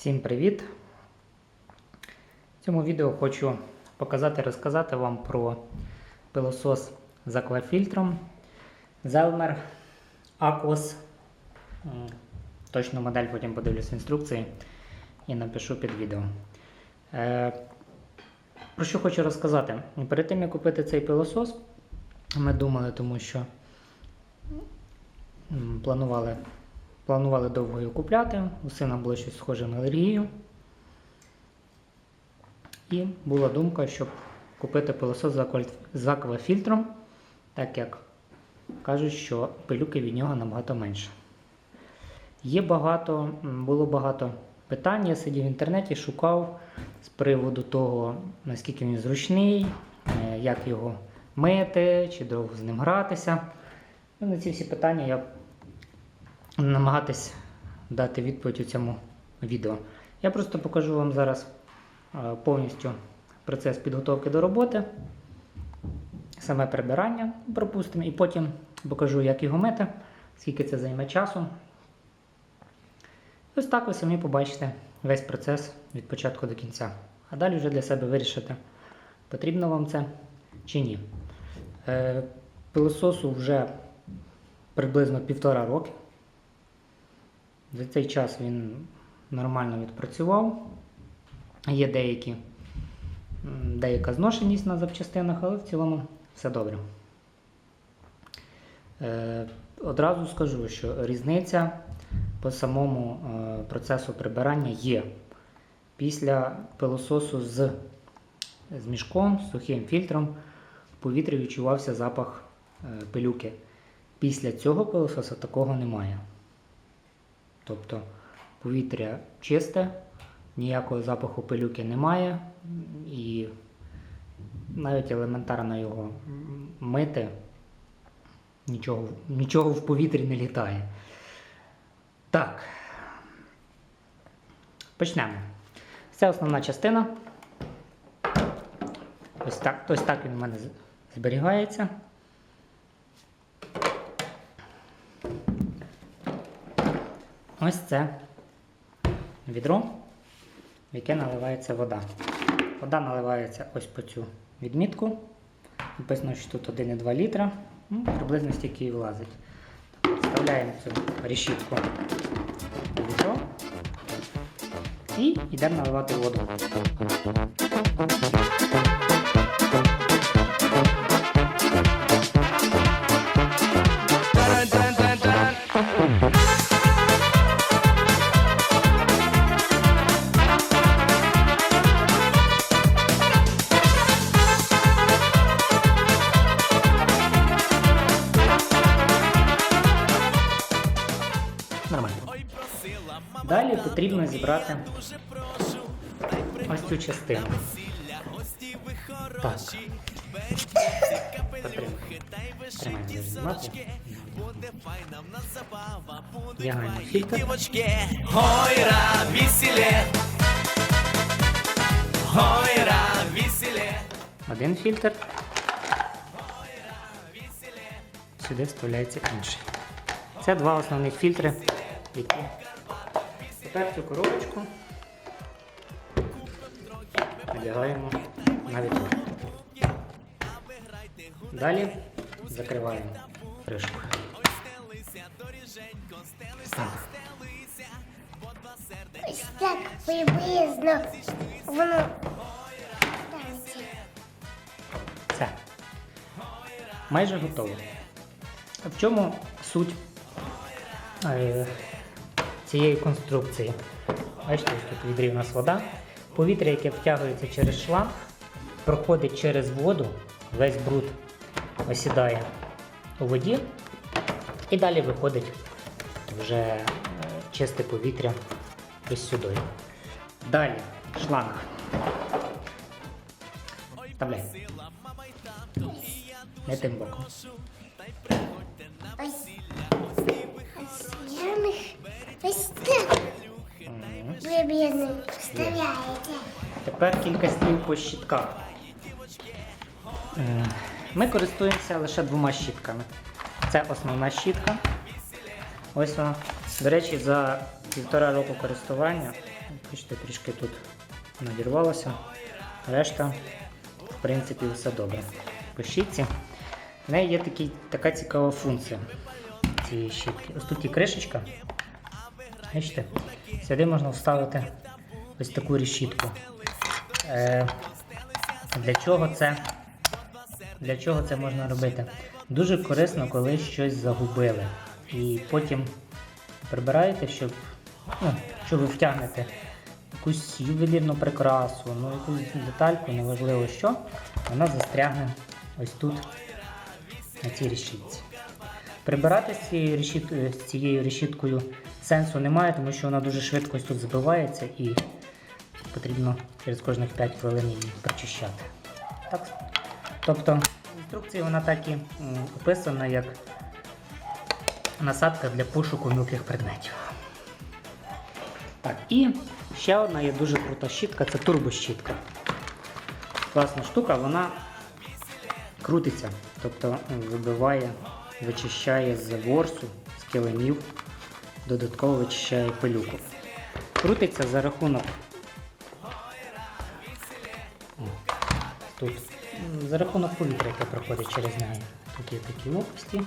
Всім привіт! В цьому відео хочу показати розказати вам про пилосос з аквафільтром Zelmer Aquos. Точну модель потім подивлюсь в інструкції і напишу під відео. Е, Про що хочу розказати? Перед тим як купити цей пилосос, ми думали, тому що планували Планували довго його купляти, у сина було щось схоже на алергію. І була думка, щоб купити пилосос з аквафільтром, так як кажуть, що пилюки від нього набагато менше. Є багато, було багато питань, я сидів в інтернеті, шукав з приводу того, наскільки він зручний, е, як його мити, чи довго з ним гратися. Ну, на ці всі питання я намагатись дати відповідь у цьому відео. Я просто покажу вам зараз е, повністю процес підготовки до роботи, саме прибирання, пропустимо, і потім покажу, як його мити, скільки це займе часу. Ось так ви самі побачите весь процес від початку до кінця. А далі вже для себе вирішите, потрібно вам це чи ні. Е, Пилососу вже приблизно півтора роки. За цей час він нормально відпрацював. Є деякі, деяка зношеність на запчастинах, але в цілому все добре. Е, одразу скажу, що різниця по самому е, процесу прибирання є. Після пилососу з, з мішком, з сухим фільтром в повітрі відчувався запах е, пилюки. Після цього пилососа такого немає. Тобто повітря чисте, ніякого запаху пилюки немає, і навіть елементарно його мити, нічого, нічого в повітрі не літає. Так. Почнемо. Це основна частина. Ось так, ось так він у мене зберігається. Ось це відро, в яке наливається вода. Вода наливається ось по цю відмітку. Написано, що тут 1,2 літра. Ну, приблизно стільки і влазить. Вставляємо цю решітку в відро і йдемо наливати воду. Потрібно зібрати ось цю частину. Так. Гойра, веселе, гойра, веселе. Один фільтр. Сюди вставляється інший. Це два основних фільтри, які тепер цю коробочку надягаємо на відро. Далі закриваємо кришку. Так. Ось так приблизно воно. Все. Майже готово. В чому суть е, цієї конструкції? Бачите, тут в у нас вода. Повітря, яке втягується через шланг, проходить через воду, весь бруд осідає у воді і далі виходить вже е, чисте повітря ось сюди. Далі шланг. Вставляємо. Не тим боком. Приблизно вставляєте. Тепер кілька слів по щітках. Е, Ми користуємося лише двома щітками. Це основна щітка. Ось вона. До речі, за півтора року користування. Бачите, трішки тут надірвалося. Решта, в принципі, все добре. По щітці. В неї є такий, така цікава функція цієї щітки. Ось тут є кришечка. Бачите, сюди можна вставити ось таку решітку. Е, для чого це? Для чого це можна робити? Дуже корисно, коли щось загубили. І потім прибираєте, щоб, ну, що ви втягнете якусь ювелірну прикрасу, ну якусь детальку, неважливо що, вона застрягне ось тут, на цій решітці. Прибирати з цією, решіткою сенсу немає, тому що вона дуже швидко тут забивається і потрібно через кожних 5 хвилин її прочищати. Так? Тобто в інструкції вона так і описана як насадка для пошуку мілких предметів. Так, і ще одна є дуже крута щітка, це турбощітка. Класна штука, вона крутиться, тобто вибиває, вичищає з ворсу, з килимів, додатково вичищає пилюку. Крутиться за рахунок тут за рахунок повітря, яке проходить через неї. Тут є такі лопасті.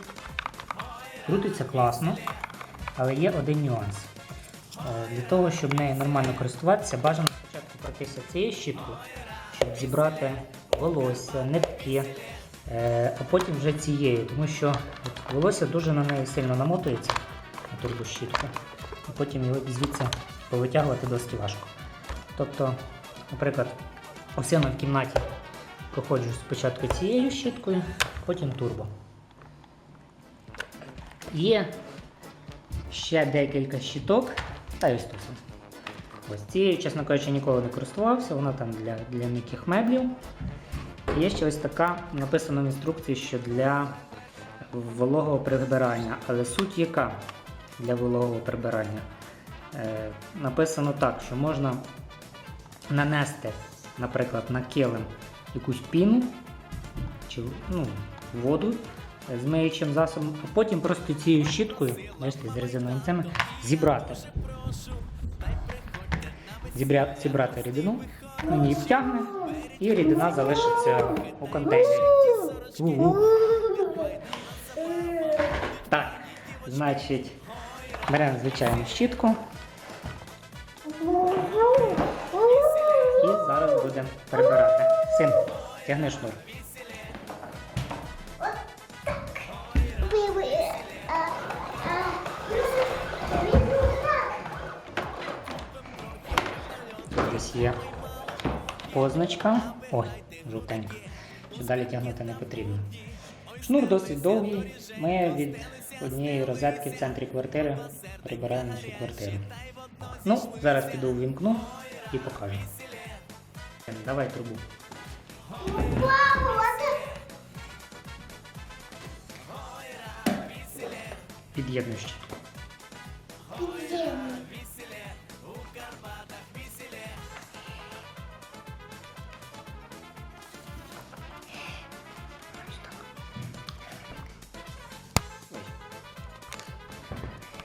Крутиться класно, але є один нюанс. Е, Для того, щоб нею нормально користуватися, бажано спочатку пройтися цією щіткою, щоб зібрати волосся, нитки, е, а потім вже цією, тому що волосся дуже на неї сильно намотується на турбощітку, і потім його звідси повитягувати досить важко. Тобто, наприклад, себе в кімнаті проходжу спочатку цією щіткою, потім турбо. Є ще декілька щіток, та й ось тут. Ось цією, чесно кажучи, ніколи не користувався, вона там для, для м'яких меблів. Є ще ось така, написано в інструкції, що для вологого прибирання. Але суть яка для вологого прибирання? Е, написано так, що можна нанести, наприклад, на килим якусь піну чи ну, воду з миючим засобом, а потім просто цією щіткою, бачите, з резиновими зібрати. Зібрати, зібрати рідину, її втягне, і рідина залишиться у контейнері. Так, значить, беремо звичайну щітку і зараз будемо прибирати. Син, тягни шнур. Ось є позначка. Ой, жовтенька. Що далі тягнути не потрібно. Шнур досить довгий. Ми від однієї розетки в центрі квартири прибираємо нашу квартиру. Ну, зараз піду ввімкну і покажу. Давай трубу. Під'єднуй щітку.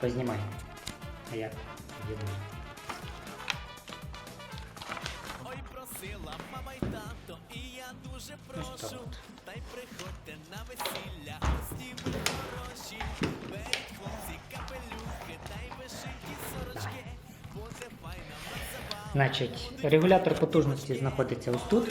Познімай. А я під'єдную. Ой, просила мама й тато, і я дуже прошу. Та й приходьте на весілля, гості ви хороші. Беріть хлопці капелюхи, та й вишиті сорочки. Бо це файна забава. Значить, регулятор потужності знаходиться ось тут.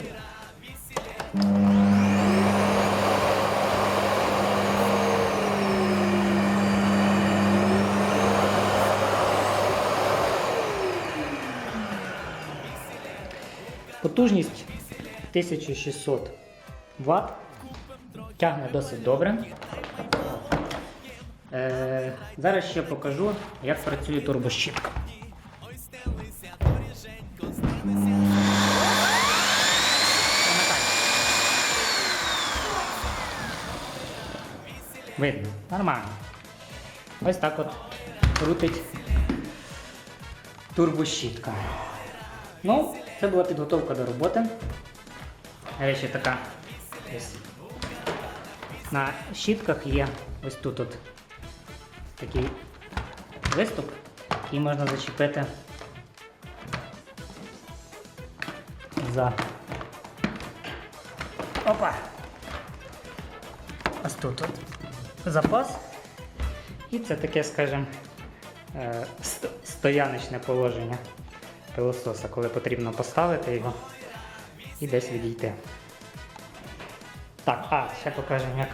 Потужність 1600 Вт. Тягне досить добре. Е, зараз ще покажу, як працює турбощітка. Видно, нормально. Ось так от крутить турбощітка. Ну, це була підготовка до роботи. Речі така. Ось. На щітках є ось тут от такий виступ, її можна зачепити за. Опа! Ось тут от запас. І це таке, скажімо, е, стояночне положення пилососа, коли потрібно поставити його і десь відійти. Так, а, ще покажемо, як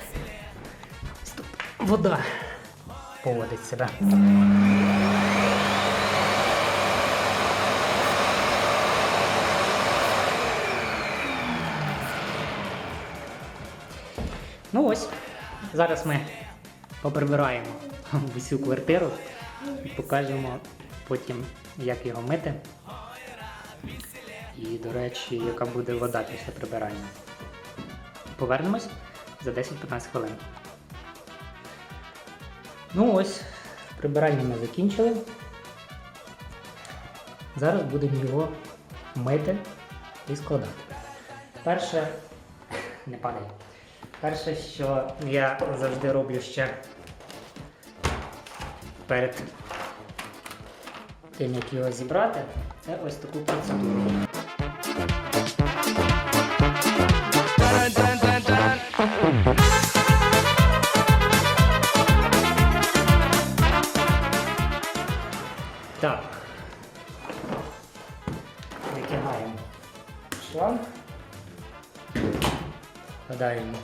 вода поводить себе. Ну ось, зараз ми поприбираємо всю квартиру і покажемо потім, як його мити. І, до речі, яка буде вода після прибирання. Повернемось за 10-15 хвилин. Ну ось, прибирання ми закінчили. Зараз будемо його мити і складати. Перше, не падай. Перше, що я завжди роблю ще перед тим, як його зібрати, це ось таку процедуру. Витягаємо шланг. Вкладаємо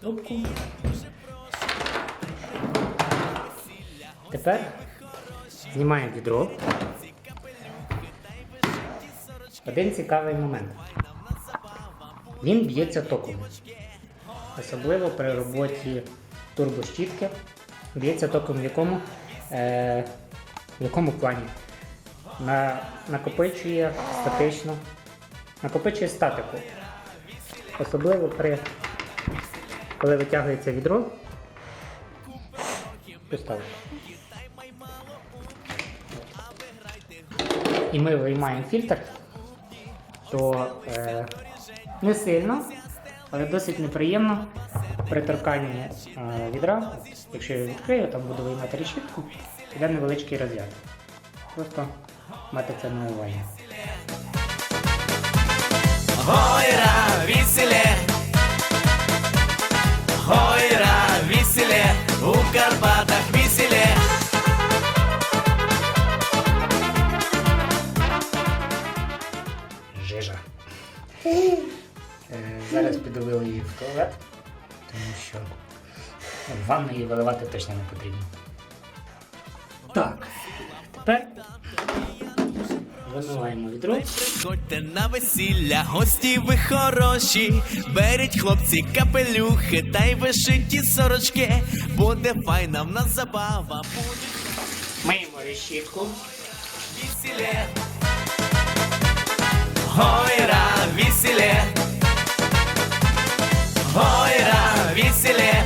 трубку. Тепер знімаємо відро. Один цікавий момент. Він б'ється током. Особливо при роботі турбощітки. Б'ється током в якому, е, в якому плані? На, накопичує статично, накопичує статику. Особливо при коли витягується відро. Поставив. І ми виймаємо фільтр, то е, не сильно, але досить неприємно при торканні е, відра. Якщо я відкрию, там буду виймати решітку, піде невеличкий розряд. Просто мати це на увазі. Гойра, веселе, гойра, веселе, у Карпатах веселе. Жижа. Е, Зараз піду її в туалет, тому що в ванну її виливати точно не потрібно. Так, тепер вимиваємо відро. Приходьте на весілля, гості ви хороші, беріть хлопці капелюхи та й вишиті сорочки. Буде файна в нас забава, Миємо решітку. веселе. Гойра, веселе. Гойра, веселе.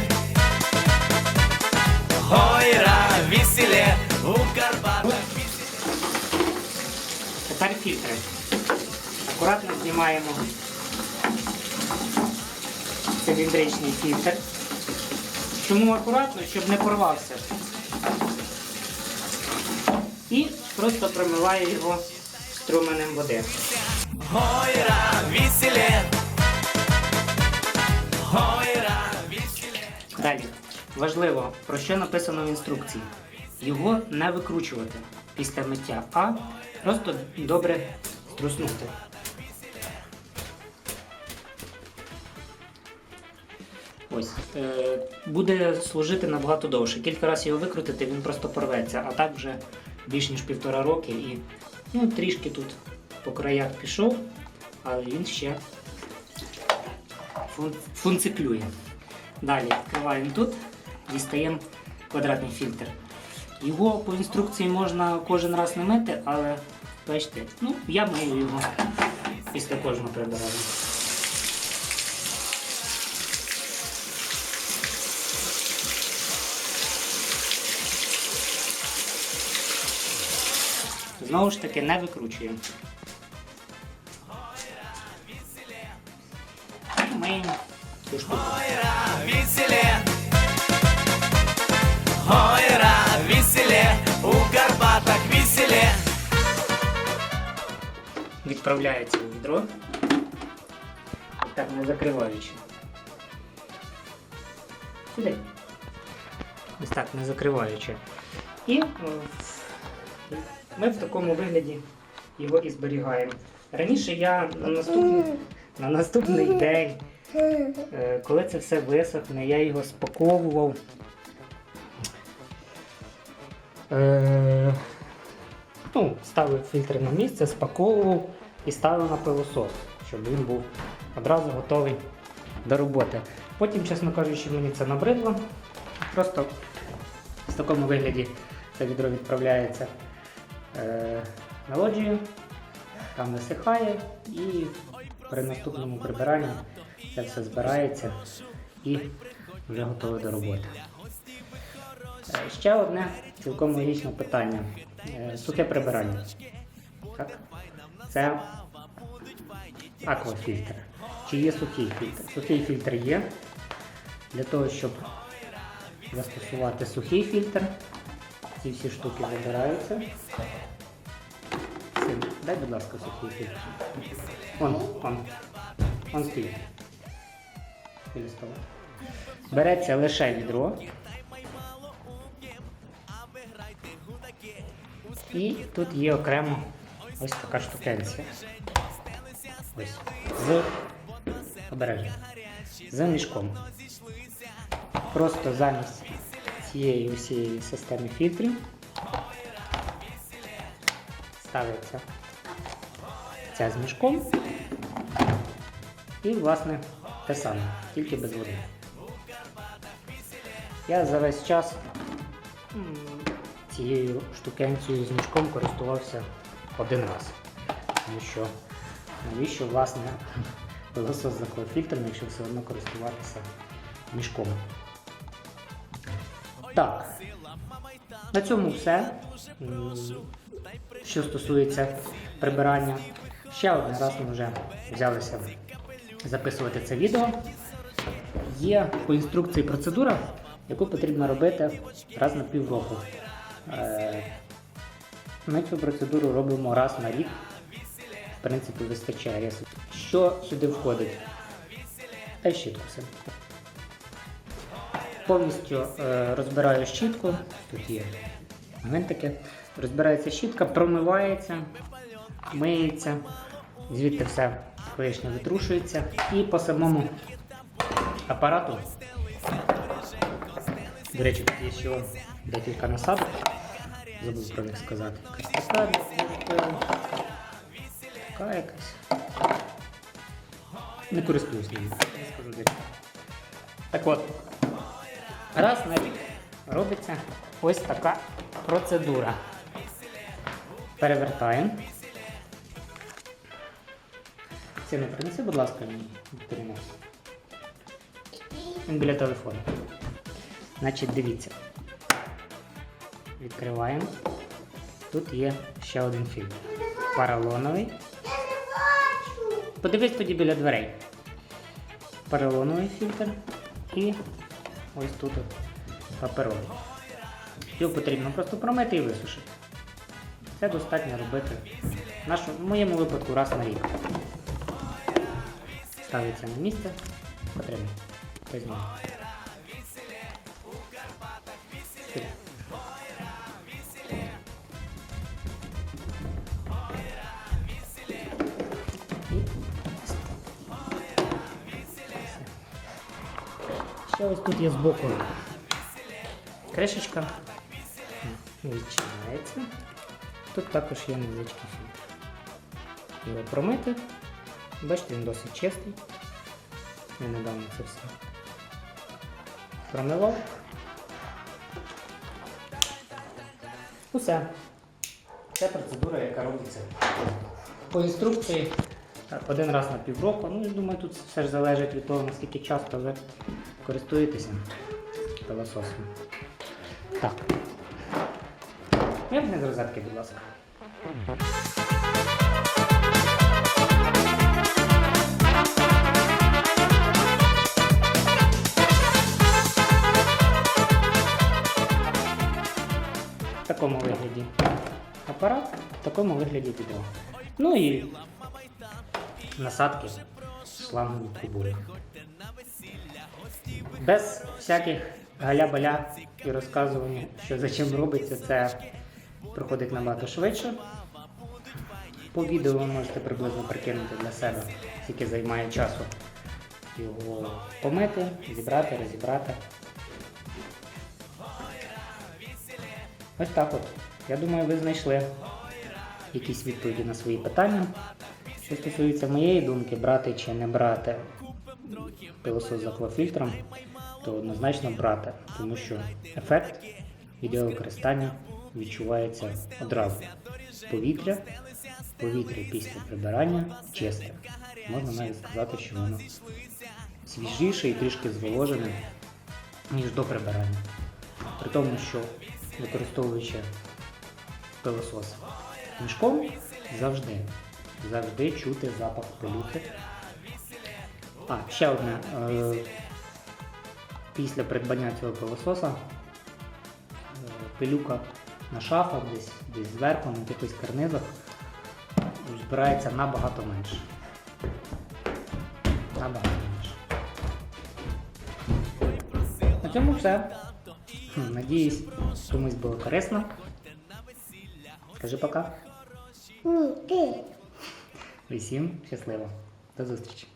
Гойра, фільтри. Акуратно знімаємо циліндричний фільтр. Чому акуратно? Щоб не порвався. І просто промиваю його струменем води. Гойра, веселе. Гойра, веселе. Далі. Важливо, про що написано в інструкції. Його не викручувати після миття, а просто добре струснути. Ось. Е, буде служити набагато довше. Кілька разів його викрутити, він просто порветься, а так вже більш ніж півтора роки і ну, трішки тут по краях пішов, але він ще фун- функціклює. Далі відкриваємо тут, дістаємо квадратний фільтр. Його по інструкції можна кожен раз не мити, але бачите, ну, я мию його після кожного прибирання. Знову ж таки, не викручуємо. Миємо цю штуку. Відправляється у відро. Так, не закриваючи. Сюди. Ось так, не закриваючи. І ми в такому вигляді його і зберігаємо. Раніше я на наступний, на наступний день, е, коли це все висохне, я його спаковував. Ну, ставив фільтри на місце, спаковував і ставив на пилосос, щоб він був одразу готовий до роботи. Потім, чесно кажучи, мені це набридло. Просто в такому вигляді це відро відправляється е, на лоджію, там висихає і при наступному прибиранні це все збирається і вже готове до роботи. Е, Ще одне цілком логічне питання. Е, Сухе прибирання. Так? Це аквафільтр. Чи є сухий фільтр? Сухий фільтр є. Для того, щоб застосувати сухий фільтр, ці всі штуки забираються. Дай, будь ласка, сухий фільтр. Он, он. Он стоїть. Береться лише відро. І тут є окремо ось така штукенція. Ось. З обережно. З мішком. Просто замість цієї усієї системи фільтрів ставиться ця з мішком. І, власне, те саме, тільки без води. Я за весь час цією штукенцією з мішком користувався один раз. Тому що навіщо, власне, пилосос з аквафільтром, якщо все одно користуватися мішком. Так. На цьому все. Що стосується прибирання. Ще один раз ми вже взялися записувати це відео. Є по інструкції процедура, яку потрібно робити раз на півроку. Е, Ми цю процедуру робимо раз на рік. В принципі, вистачає. Що сюди входить? Та все. Повністю е, розбираю щітку. Тут є гвинтики. Розбирається щітка, промивається, миється, звідти все лишнє витрушується. І по самому апарату. До речі, тут є ще декілька насадок. Забув про них сказати. Якась така, така якась. Не користуюсь ними. Не скажу де. Так от, раз на рік робиться ось така процедура. Перевертаємо. Це не принеси, будь ласка, перенос. Він біля телефону. Значить, дивіться. Відкриваємо. Тут є ще один фільтр. Паралоновий. Подивись тоді біля дверей. Поролоновий фільтр і ось тут паперовий. Його потрібно просто промити і висушити. Це достатньо робити в, нашому, в моєму випадку раз на рік. Ставиться на місце, потрібно. Хтось Ще ось тут є збоку кришечка. Відчиняється. Тут також є невеличкий фільтр. Його промити. Бачите, він досить чистий. Я недавно це все промивав. Усе. Це процедура, яка робиться по інструкції. Один раз на півроку. Ну, я думаю, тут все ж залежить від того, наскільки часто ви користуєтеся пилососом. Так. Вимкни з розетки, будь ласка. такому вигляді апарат, в такому вигляді відео. Ну і насадки шлангом трубою. Без всяких галя-баля і розказування, що за чим робиться, це проходить набагато швидше. По відео ви можете приблизно прикинути для себе, скільки займає часу його помити, зібрати, розібрати. Ось так от. Я думаю, ви знайшли якісь відповіді на свої питання. Що стосується моєї думки, брати чи не брати пилосос з аквафільтром, то однозначно брати, тому що ефект від його використання відчувається одразу. Повітря, повітря після прибирання чисте. Можна навіть сказати, що воно свіжіше і трішки зволожене, ніж до прибирання. При тому, що використовуючи пилосос мішком, завжди, завжди чути запах пилюки. А, ще одне. Е, після придбання цього пилососа е, пилюка на шафах, десь, десь зверху, на якихось карнизах збирається набагато менше. Набагато менше. На цьому все. Надіюсь, комусь було корисно. Скажи пока. Ні, ти. І всім щасливо. До зустрічі.